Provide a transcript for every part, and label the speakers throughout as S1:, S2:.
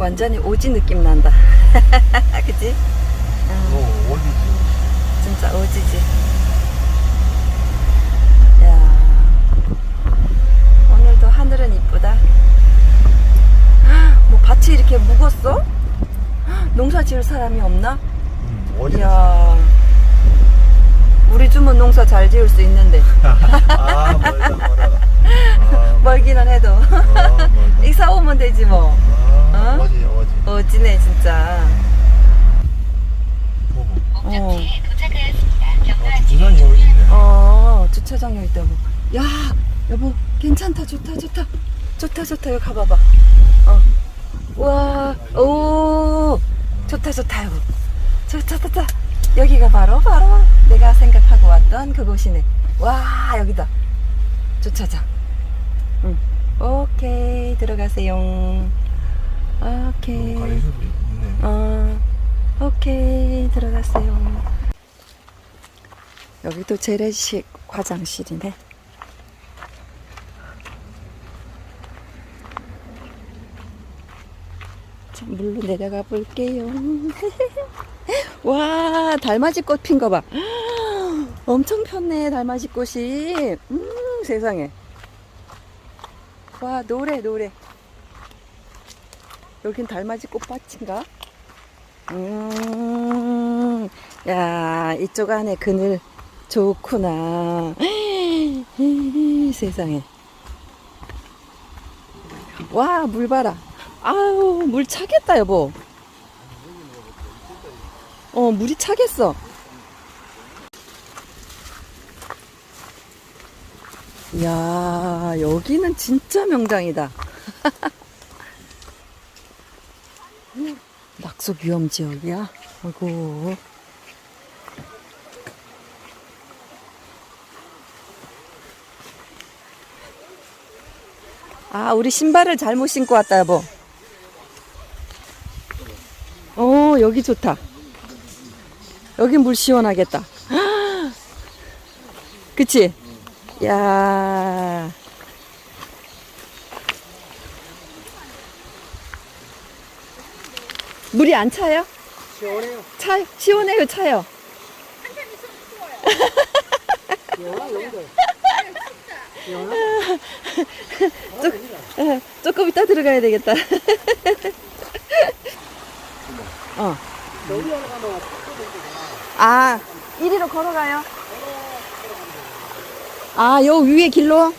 S1: 완전히 오지 느낌 난다. 그치? 응,
S2: 어, 어디지?
S1: 진짜 오지지. 야 오늘도 하늘은 이쁘다. 뭐 밭이 이렇게 묵었어? 농사 지을 사람이 없나?
S2: 음?
S1: 이야. 우리 주문 농사 잘 지을 수 있는데.
S2: 아, 멀다, 멀어. 아,
S1: 멀기는 해도.
S2: 아, 멀다.
S1: 이사 오면 되지 뭐.
S2: 아,
S1: 어?
S2: 어지, 어지.
S1: 어지네, 진짜.
S2: 보고.
S1: 어.
S3: 목적지에 도착하였습니다.
S2: 아, 여기 있네.
S1: 어, 주차장 여기 있다고. 야, 여보, 괜찮다, 좋다, 좋다. 좋다, 좋다, 여기 가봐봐. 어. 와, 오, 좋다, 좋다, 여보. 좋다, 좋다. 여기가 바로, 바로 내가 생각하고 왔던 그곳이네. 와, 여기다. 주차장. 응. 오케이, 들어가세요. 오케이.
S2: 가리수도 있네.
S1: 어, 오케이, 들어갔어요. 여기도 재래식 화장실이네. 자, 물로 내려가 볼게요. 와, 달맞이 꽃 핀 거 봐. 엄청 폈네, 달맞이 꽃이. 음, 세상에. 와, 노래, 노래. 여긴 달맞이 꽃밭인가? 음, 야, 이쪽 안에 그늘 좋구나. 세상에. 와, 물 봐라. 아유, 물 차겠다, 여보. 어, 물이 차겠어. 이야, 여기는 진짜 명당이다. 낙석 위험 지역이야? 아이고. 아, 우리 신발을 잘못 신고 왔다, 여보. 어, 여기 좋다. 여기 물 시원하겠다. 그치? 야. 물이 안 차요?
S2: 시원해요.
S1: 차, 시원해요, 차요. 예, 조금 이따 들어가야 되겠다. 어. 아, 이리로 걸어가요? 아, 요 위에 길로?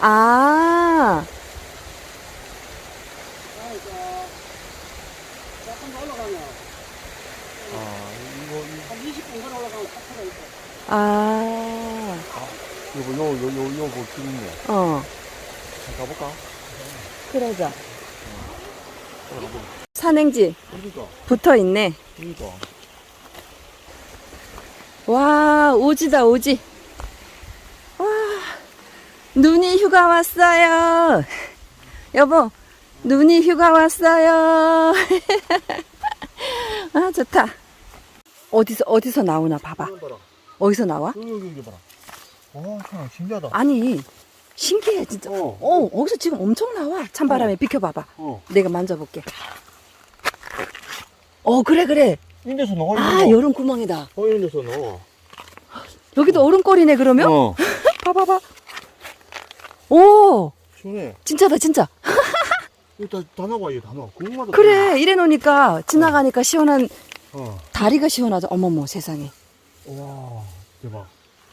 S1: 아,
S2: 아, 이거, 이거,
S1: 아,
S2: 이거, 요, 요, 요, 요, 뭐, 길 있네.
S1: 어,
S2: 자, 가볼까?
S1: 그러자.
S2: 가볼까?
S1: 산행지
S2: 그러니까,
S1: 붙어 있네.
S2: 그러니까.
S1: 와, 오지다, 오지. 와, 눈이 휴가 왔어요. 여보, 눈이 휴가 왔어요. 아, 좋다. 어디서, 어디서 나오나 봐봐. 어디서 나와?
S2: 여기, 여기, 여기 봐라. 와, 참, 신기하다.
S1: 아니, 신기해, 진짜.
S2: 어.
S1: 어, 어디서 지금 엄청 나와. 찬바람에 비켜봐봐.
S2: 어.
S1: 내가 만져볼게. 어, 그래, 그래.
S2: 이런 데서 나와,
S1: 아. 여름 구멍이다.
S2: 어, 이런 데서 나와.
S1: 여기도 얼음골이네, 그러면?
S2: 어.
S1: 봐봐봐. 오,
S2: 시원해.
S1: 진짜다, 진짜.
S2: 다, 다 나와, 이거 다 나와. 궁금하다.
S1: 그래, 이래 놓으니까 지나가니까 시원한
S2: 어.
S1: 다리가 시원하죠. 어머머, 세상에.
S2: 와, 대박.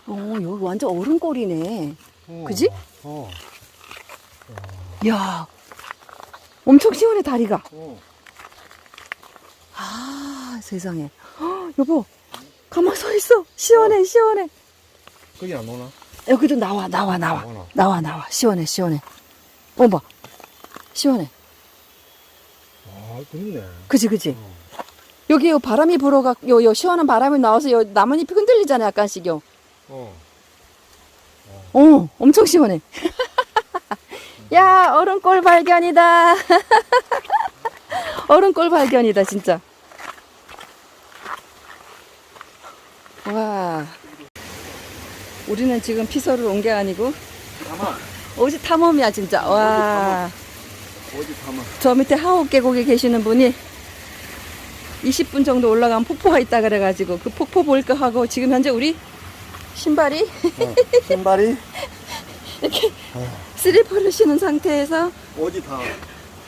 S1: 어, 여기 완전 얼음골이네.
S2: 어.
S1: 그지?
S2: 어.
S1: 이야, 엄청 시원해, 다리가.
S2: 어.
S1: 아, 세상에. 헉, 여보, 가만 서 있어. 시원해, 시원해.
S2: 거기 안 나오나?
S1: 여기도 나와, 나와, 나와. 나와, 나와. 시원해, 시원해. 어머, 시원해.
S2: 아, 그렇네.
S1: 그지, 그지?
S2: 어.
S1: 여기 요 바람이 불어가, 요, 요 시원한 바람이 나와서 요 나뭇잎이 흔들리잖아, 약간씩요.
S2: 어.
S1: 어, 엄청 시원해. 야, 얼음골 발견이다. 얼음골 발견이다, 진짜. 와. 우리는 지금 피서를 온 게 아니고. 오지 탐험이야 진짜. 와. 저 밑에 하옥 계곡에 계시는 분이 20분 정도 올라간 폭포가 있다 그래가지고 그 폭포 볼까 하고 지금 현재 우리 신발이
S2: 어, 신발이
S1: 슬리퍼를 신은 상태에서
S2: 어디 다.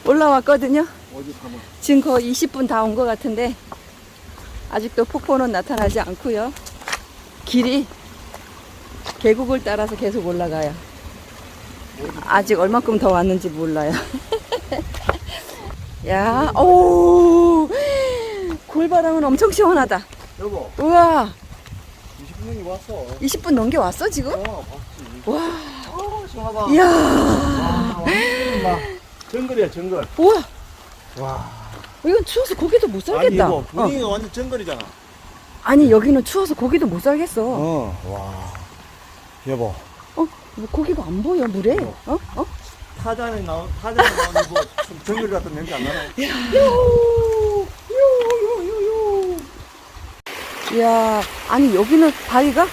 S1: 올라왔거든요.
S2: 어디 가면.
S1: 지금 거의 20분 다 온 것 같은데 아직도 폭포는 나타나지 않고요. 길이 계곡을 따라서 계속 올라가요. 아직 얼마큼 더 왔는지 몰라요. 야, 오, 골바람은 엄청 시원하다.
S2: 여보,
S1: 우와,
S2: 20분이 왔어.
S1: 20분 넘게 왔어 지금?
S2: 어, 봤지.
S1: 와,
S2: 어, 시원하다.
S1: 이야,
S2: 와, 완전 막 정글이야, 정글.
S1: 우와,
S2: 와.
S1: 이건 추워서 고기도 못
S2: 아니,
S1: 살겠다.
S2: 이거
S1: 어.
S2: 분위기가 완전 정글이잖아.
S1: 아니 여기는 추워서 고기도 못 살겠어.
S2: 어, 와. 여보,
S1: 어, 뭐 고기가 안 보여 물에? 어? 어?
S2: 타잔에 나온, 타잔에 나온 뭐 정글 같은 냄새 안 나나?
S1: 이야, 아니 여기는 바위가?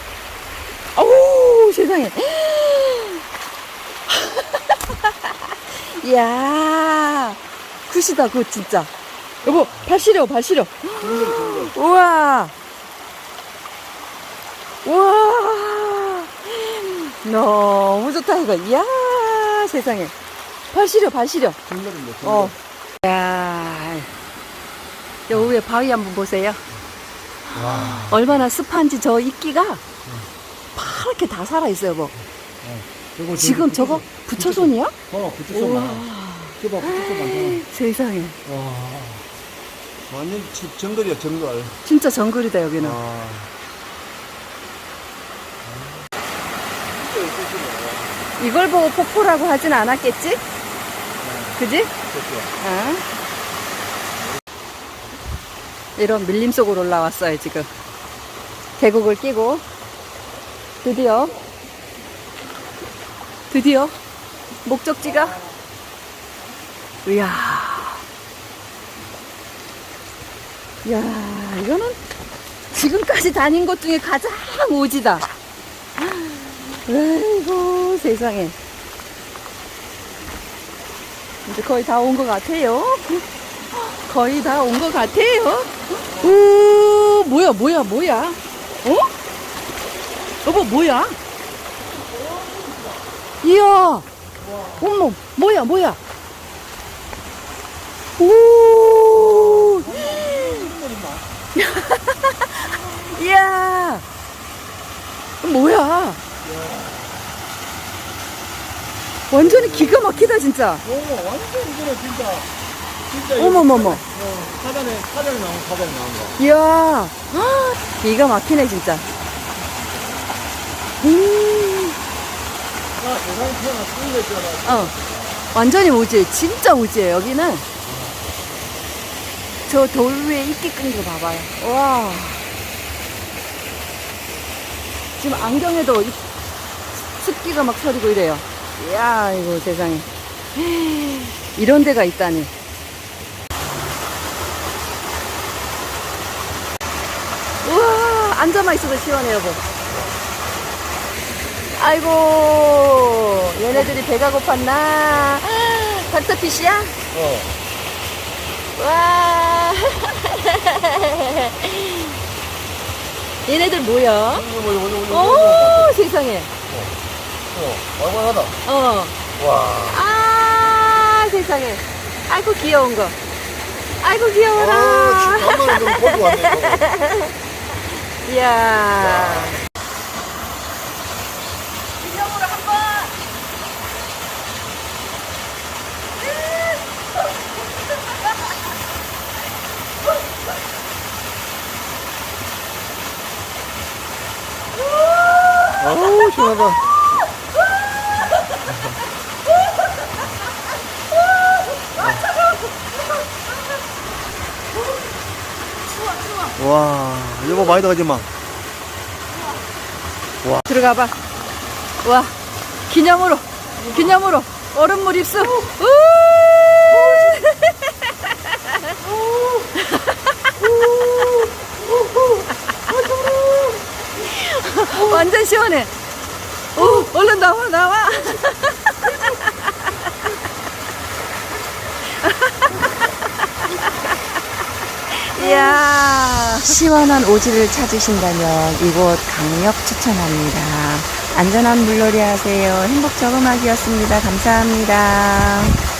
S1: 어우 세상에. 이야, 굿이다 굿 진짜. 여보 발 시려 발 시려. 우와. 우와. 너무 좋다 이거. 이야 세상에. 발 시려 발 시려.
S2: 정글인데, 정글.
S1: 어. 야. 여 위에 바위 한번 보세요.
S2: 와.
S1: 얼마나 습한지 저 이끼가 파랗게 다 살아있어요, 뭐.
S2: 저거
S1: 지금 저거 부처손이야?
S2: 어, 붙였어.
S1: 우와.
S2: 많잖아.
S1: 세상에.
S2: 와. 완전 지- 정글이야, 정글.
S1: 진짜 정글이다, 여기는.
S2: 와.
S1: 이걸 보고 폭포라고 하진 않았겠지? 그지?
S2: 그렇죠.
S1: 어? 이런 밀림 속으로 올라왔어요, 지금. 계곡을 끼고. 드디어, 드디어, 목적지가, 이야. 이야, 이거는 지금까지 다닌 곳 중에 가장 오지다. 아이고, 세상에. 이제 거의 다 온 것 같아요. 거의 다 온 것 같아요. 오, 뭐야, 뭐야, 뭐야? 어? 여보, 뭐야? 이야, 어머, 뭐야, 뭐야? 오, 이야, 뭐야? 완전히 기가 막히다, 진짜.
S2: 오, 완전 이거는 진짜. 진짜.
S1: 어머머머.
S2: 어, 사단에, 사단에 나온, 사단에 나온 거.
S1: 이야, 아, 기가 막히네, 진짜. 음,
S2: 아, 세상에 태어나 쓰는 거 있잖아.
S1: 어, 완전히 오지. 진짜 오지예요, 여기는. 저 돌 위에 이끼 끈거 봐봐요. 와. 지금 안경에도 이- 습기가 막 서리고 이래요. 이야, 이거 세상에. 이런 데가 있다니. 우와, 앉아만 있어도 시원해, 여보. 아이고, 얘네들이 배가 고팠나? 닥터피쉬야?
S2: 어.
S1: 와. 얘네들 뭐야?
S2: 뭐.
S1: 오, 세상에.
S2: 어, 말만하다.
S1: 어.
S2: 와.
S1: 아, 세상에. 아이고, 귀여운 거. 아이고,
S2: 아,
S1: 귀여워라.
S2: 진짜 한마리 좀 보고 왔네, 이거.
S1: 이야. 한 번.
S2: 아우, 시원하다. 와, 여보 많이 들어가지 마.
S1: 들어가 봐. 와, 기념으로, 기념으로 얼음물 입수. 우! 완전 시원해. 오, 얼른 나와, 나와. 이야. 시원한 오지를 찾으신다면 이곳 강력 추천합니다. 안전한 물놀이 하세요. 행복 저음악이었습니다. 감사합니다.